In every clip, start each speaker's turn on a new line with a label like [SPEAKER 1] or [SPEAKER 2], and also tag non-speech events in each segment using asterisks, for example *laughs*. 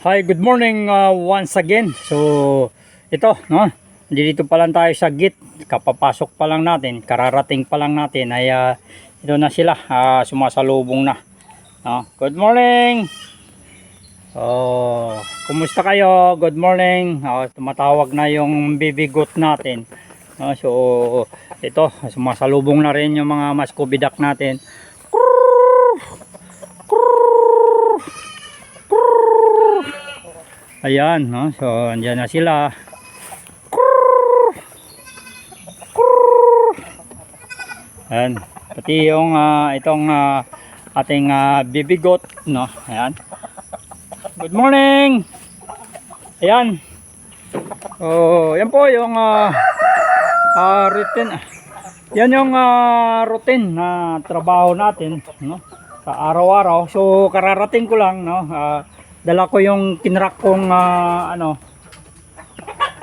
[SPEAKER 1] Hi, good morning uh, once again. So, ito, no? Dito pa lang tayo sa gate. Kapapasok pa lang natin, kararating pa lang natin ay uh, ito na sila, uh, sumasalubong na. No? Good morning. Oh, kumusta kayo? Good morning. Oh, tumatawag na yung baby goat natin. No, so, ito, sumasalubong na rin yung mga maskubidak natin. Ayan, no? So, andyan na sila. Ayan. Pati yung ah, itong ah, ating uh, bibigot, no? Ayan. Good morning! Ayan. Oh, yan po yung ah, ah, routine. Yan yung ah, routine na trabaho natin, no? Sa araw-araw. So, kararating ko lang, no? Ah, dala ko yung kinrak kong ah, ano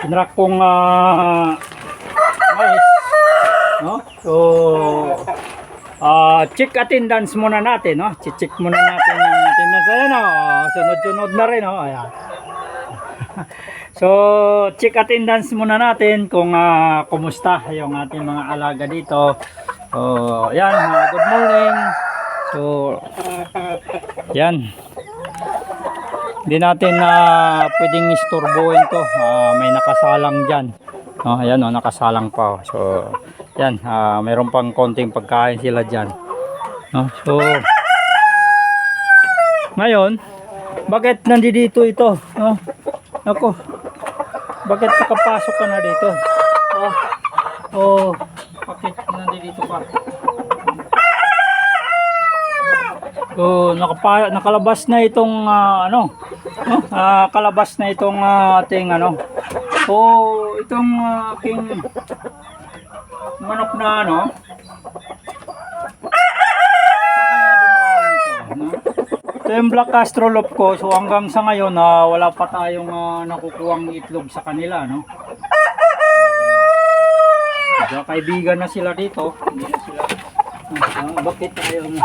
[SPEAKER 1] kinrak kong ah, mais no? So ah check attendance muna natin no? Check muna natin ang attendance. Ayan o sunod-sunod na rin oh ayan. *laughs* So check attendance muna natin kung ah, kumusta yung ating mga alaga dito. So ayan ah, good morning. So yan hindi natin na pwedeng isturbuhin to. Ah, may nakasalang diyan. Oh, ayan oh, nakasalang pa. oh. So, yan, ah, mayroon pang konting pagkain sila diyan. No? So, ngayon, bakit nandito ito? No? Ako. Bakit nakapasok ka na dito? Oh. Oh, bakit nandito ka? So, nakapa, nakalabas na itong ah, ano, *laughs* Ah, kalabas na itong ah, ating ano. So, itong ah, aking manok na ano. Kaya ito, yung black astrolop ko. So, hanggang sa ngayon, na wala pa tayong ah, nakukuhang itlog sa kanila, no? Uh, kaibigan na sila dito. Hindi sila. Ah, bakit tayo mo?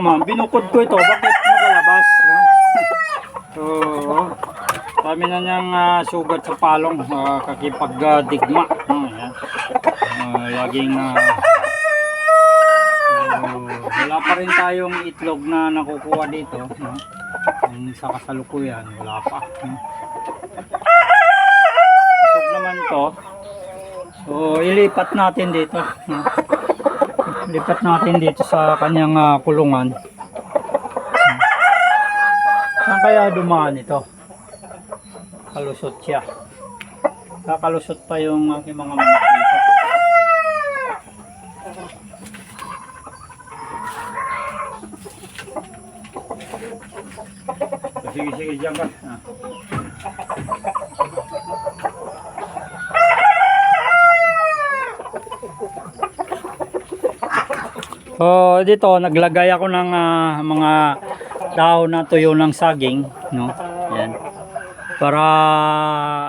[SPEAKER 1] Ito naman, binukod ko ito. Bakit nakalabas? No? *laughs* So, dami na niyang ah, sugat sa palong. Uh, kakipag-digma. no? Ayan. Ah, laging ah, so, wala pa rin tayong itlog na nakukuha dito. No? Ang sa kasalukuyan, wala pa. No? Busog naman to. So, ilipat natin dito. No? Lipat natin dito sa kanyang ah, kulungan. Saan kaya dumaan ito? Kalusot siya. Kakalusot pa yung aking mga manok dito. Sige, sige, dyan ka. Ah. So dito naglagay ako ng ah, mga dahon na tuyo ng saging, no? Yan. Para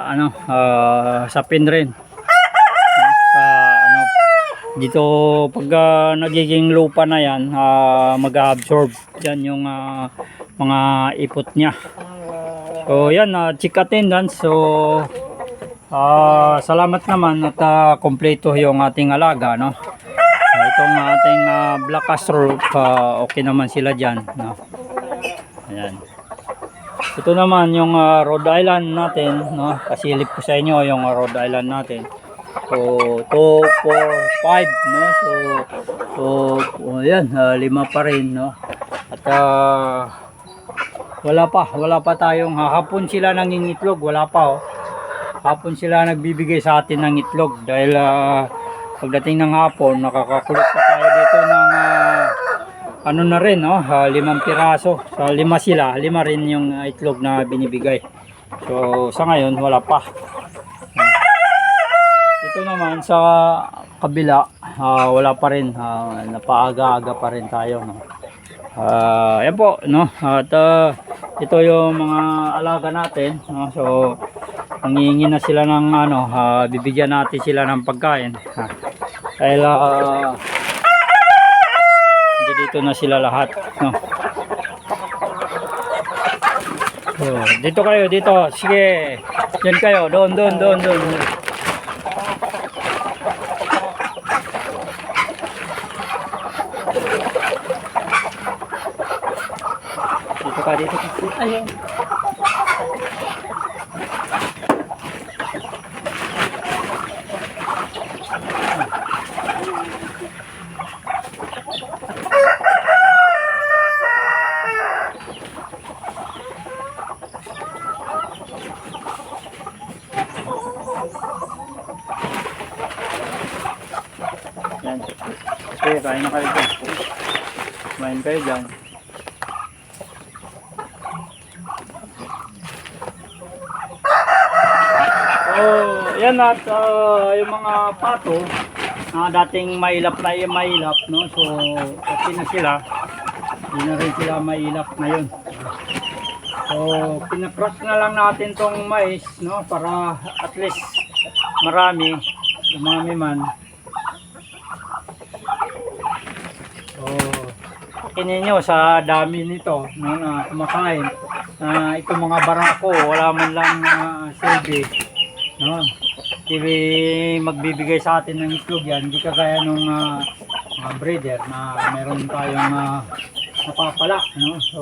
[SPEAKER 1] ano, ah, sapin rin. Sa ano dito pag ah, nagiging lupa na yan, ah, mag-absorb yan yung ah, mga ipot niya. So yan, uh, check attendance. So ah, salamat naman at ah, kompleto yung ating alaga, no? Itong ating uh, black castor uh, okay naman sila dyan no? Ayan. ito naman yung uh, Rhode Island natin no? kasilip ko sa inyo yung uh, Rhode Island natin so 2, 4, 5 no? so, so oh, yan, uh, lima pa rin no? at uh, wala pa wala pa tayong hapon sila nangingitlog wala pa oh. hapon sila nagbibigay sa atin ng itlog dahil uh, pagdating ng hapon nakakakulot pa tayo dito ng ah, ano na rin no Ah, limang piraso so lima sila lima rin yung ah, itlog na binibigay so sa ngayon wala pa ito naman sa kabila ah, wala pa rin Ah, napaaga-aga pa rin tayo no Ah, yan po no at ah, ito yung mga alaga natin no? so nangihingi na sila ng ano, ah, bibigyan natin sila ng pagkain. Ha. Dahil ah, hindi dito na sila lahat. No? So, dito kayo, dito. Sige. Diyan kayo. Doon, doon, doon, doon. Dito ka, dito ka. Ayun. Okay, kain na kayo dyan. Kumain kayo dyan. Oh, yan at ah, yung mga pato na dating mailap na yung mailap, no? So, okay na sila. Hindi na rin sila mailap ngayon. So, pinakross na lang natin tong mais, no? Para at least marami, dumami man. So, kinin nyo sa dami nito, no? Na kumakain. Na itong mga barako, wala man lang uh, silbi. No? Hindi magbibigay sa atin ng itlog yan. Hindi kagaya nung ah, mga breeder na meron tayong uh, napapala. No? So,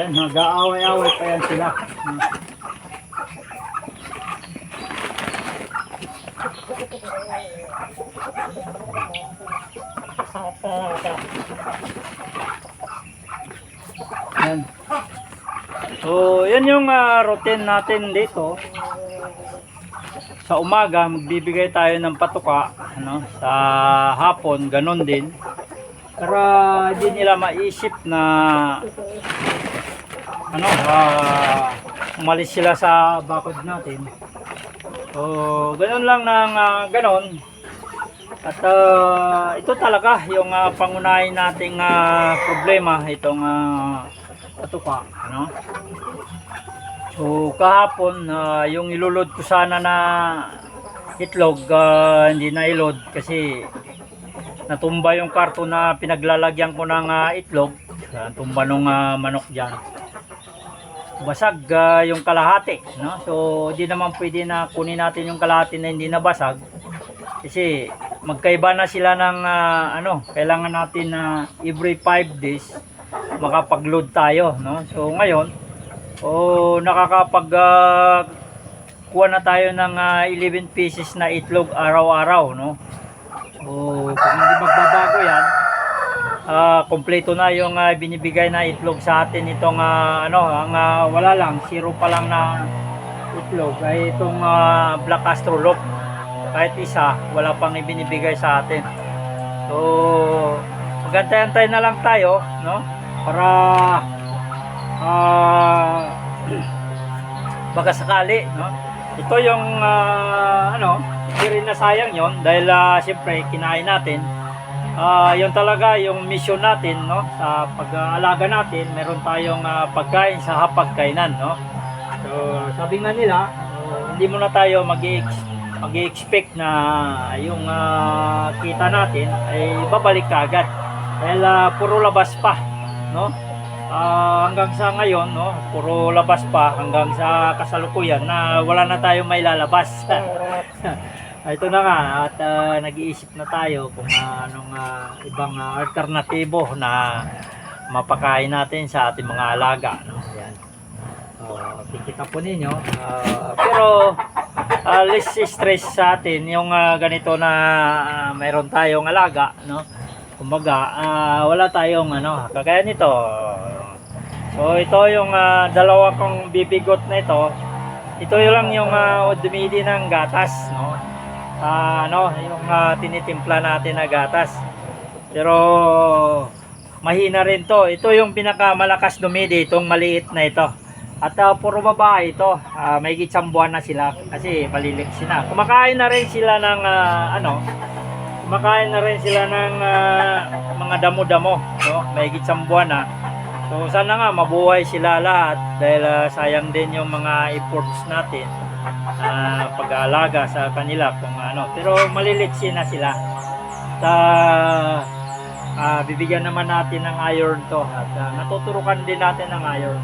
[SPEAKER 1] yan, nag-aaway-away pa yan sila. no? Yan. So, yan yung ah, routine natin dito sa umaga magbibigay tayo ng patuka ano sa hapon ganon din. Para hindi nila maisip na ano ah, umalis sila sa bakod natin. So ganon lang ng ah, ganon. At ah, ito talaga yung ah, pangunahin nating ah, problema itong ah, patuka ano So kahapon ah, yung ilulod ko sana na itlog ah, hindi na ilod kasi natumba yung karton na pinaglalagyan ko ng ah, itlog. Ah, tumba nung ah, manok diyan. Basag ah, yung kalahati, no? So hindi naman pwede na kunin natin yung kalahati na hindi nabasag kasi magkaiba na sila ng ah, ano, kailangan natin na every 5 days makapag-load tayo, no? So ngayon, o nakakapag ah, kuha na tayo ng ah, 11 pieces na itlog araw-araw no? So kung hindi magbabago yan ah kompleto na yung ah, binibigay na itlog sa atin. Itong ah, ano ang ah, wala lang zero pa lang na itlog ay itong ah, black astrolop kahit isa wala pang ibinibigay sa atin. So magantay-antay na lang tayo no? Para ah *clears throat* baka sakali no? Ito yung ah, ano hindi rin nasayang yon dahil ah, siyempre kinain natin. Ah, yun talaga yung mission natin no? Sa pag-aalaga natin meron tayong ah, pagkain sa hapagkainan no? So sabi nga nila oh, hindi muna tayo mag mag-expect na yung ah, kita natin ay babalik kaagad. Dahil ah, puro labas pa no Ah, hanggang sa ngayon, no, puro labas pa hanggang sa kasalukuyan na wala na tayong may lalabas. *laughs* Ito na nga at ah, nag-iisip na tayo kung ah, anong ah, ibang ah, alternatibo na mapakain natin sa ating mga alaga. No? Yan. Kikita po ninyo. Ah, pero ah, less stress sa atin yung ah, ganito na ah, mayroon tayong alaga. No? Kumbaga, ah, wala tayong ano, kagaya nito. So ito yung ah, dalawa kong bibigot na ito. Ito yung lang yung uh, dumidi ng gatas, no? Ah, ano, yung ah, tinitimpla natin na gatas. Pero mahina rin to. Ito yung pinakamalakas dumidi, itong maliit na ito. At ah, puro babae ito. Ah, may isang buwan na sila kasi maliliksi na. Kumakain na rin sila ng ah, ano, kumakain na rin sila ng ah, mga damo-damo, no? May isang buwan na. So sana nga mabuhay sila lahat dahil ah, sayang din yung mga efforts natin na pag-aalaga sa kanila kung ano. Pero malilitsi na sila. Sa ah, bibigyan naman natin ng iron to at ah, natuturukan din natin ng iron.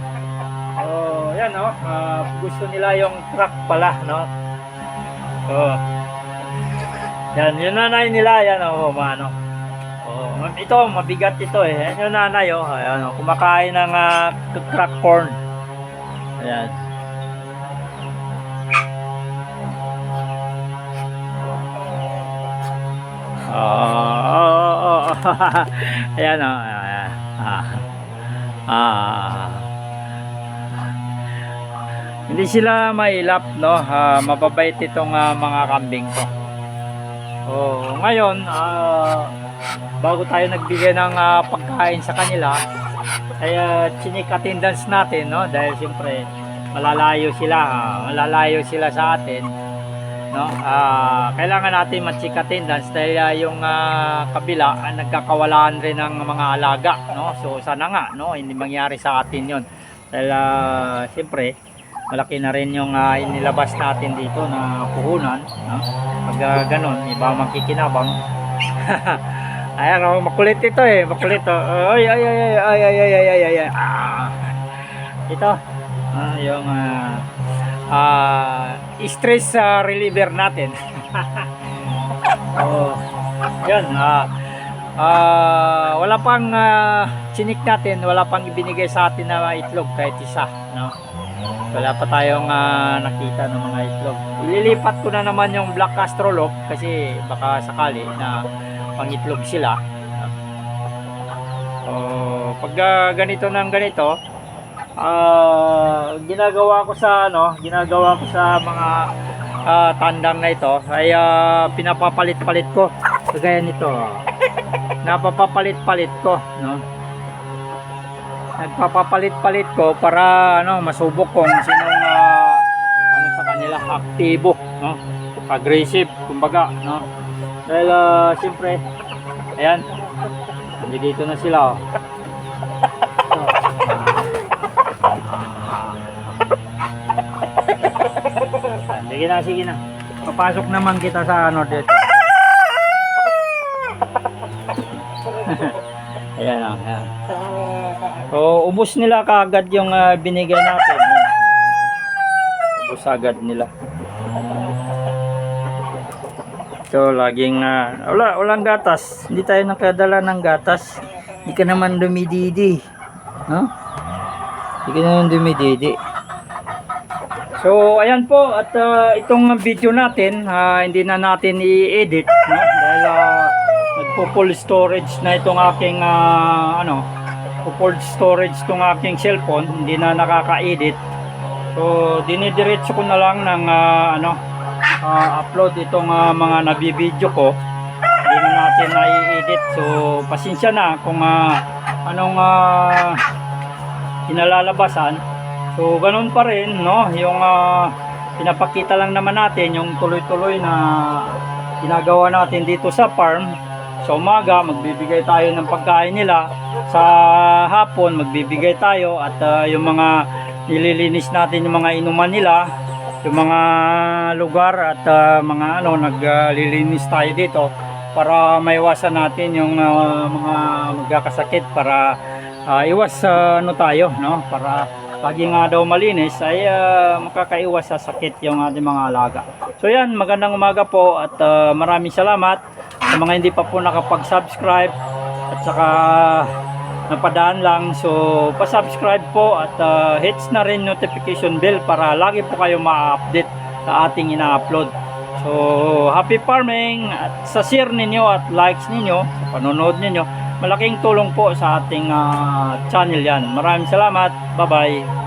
[SPEAKER 1] Oh, yan oh. Ah, gusto nila yung truck pala, no? Oh. Yan, yung nanay nila, yan oh, ano. Oh, ito mabigat ito eh. Yan yung nanay oh, ayan oh, kumakain ng ah, crack corn. Ayan. Oh, *laughs* ayan oh, ayan. Ah. Ah. Hindi sila mailap, no? Ah, mababait itong ah, mga kambing ko. Oh, ngayon, ah, bago tayo nagbigay ng ah, pagkain sa kanila, ay uh, chinik attendance natin, no? Dahil siyempre, malalayo sila, ah, malalayo sila sa atin, no? Ah, kailangan natin ma-check attendance dahil ah, yung ah, kabila ah, nagkakawalaan rin ng mga alaga, no? So sana nga, no? Hindi mangyari sa atin 'yon. Dahil ah, siyempre, malaki na rin yung ah, inilabas natin dito na puhunan, no? Ah, ganun, iba makikinabang. *laughs* Ayan, oh, makulit ito eh, makulit oh. Ay, ay, ay, ay, ay, ay, ay, ay, ay, ay. Ah. Ito, ah, yung ah, ah, stress ah, reliever natin. *laughs* oh, yan, ah, ah, wala pang ah, chinik natin, wala pang ibinigay sa atin na itlog kahit isa, no? Wala pa tayong ah, nakita ng mga itlog. Ililipat ko na naman yung black astrolog kasi baka sakali na pangitlog sila. Oh, pag ah, ganito ng ganito, ah, ginagawa ko sa ano, ginagawa ko sa mga ah, tandang na ito ay ah, pinapapalit-palit ko. Kagaya nito. Napapapalit-palit ko, no? Nagpapapalit-palit ko para ano, masubok kung sinong ah, ano sa kanila aktibo, no? Aggressive, kumbaga, no? Dahil ah, siyempre, ayan, nandito na sila, oh. Ah, Sige na, sige na. Papasok naman kita sa ano dito. *laughs* ayan o, ayan. So, ubos nila kaagad yung ah, binigay natin. Ubos agad nila. So, laging na wala, walang gatas. Hindi tayo nakadala ng gatas. Hindi ka naman dumididi. No? Hindi ka naman dumididi. So, ayan po. At ah, itong video natin, ah, hindi na natin i-edit. No? Dahil uh, nagpo-full storage na itong aking, ah, ano, full storage itong aking cellphone. Hindi na nakaka-edit. So, dinidiretso ko na lang ng, ah, ano, ah, upload itong ah, mga nabibideo ko hindi na natin na-edit so pasensya na kung ah, anong uh, inalalabasan so ganun pa rin no yung ah, pinapakita lang naman natin yung tuloy-tuloy na ginagawa natin dito sa farm sa umaga magbibigay tayo ng pagkain nila sa hapon magbibigay tayo at ah, yung mga nililinis natin yung mga inuman nila yung mga lugar at ah, mga ano naglilinis tayo dito para maiwasan natin yung ah, mga magkakasakit para ah, iwas sa ano tayo no para lagi nga daw malinis ay ah, makakaiwas sa sakit yung ating mga alaga. So yan, magandang umaga po at ah, maraming salamat sa mga hindi pa po nakapag-subscribe at saka napadaan lang. So, pa-subscribe po at uh, hits na rin notification bell para lagi po kayo ma-update sa ating ina-upload. So, happy farming at sa share ninyo at likes ninyo, sa panonood ninyo, malaking tulong po sa ating ah, channel yan. Maraming salamat. Bye-bye.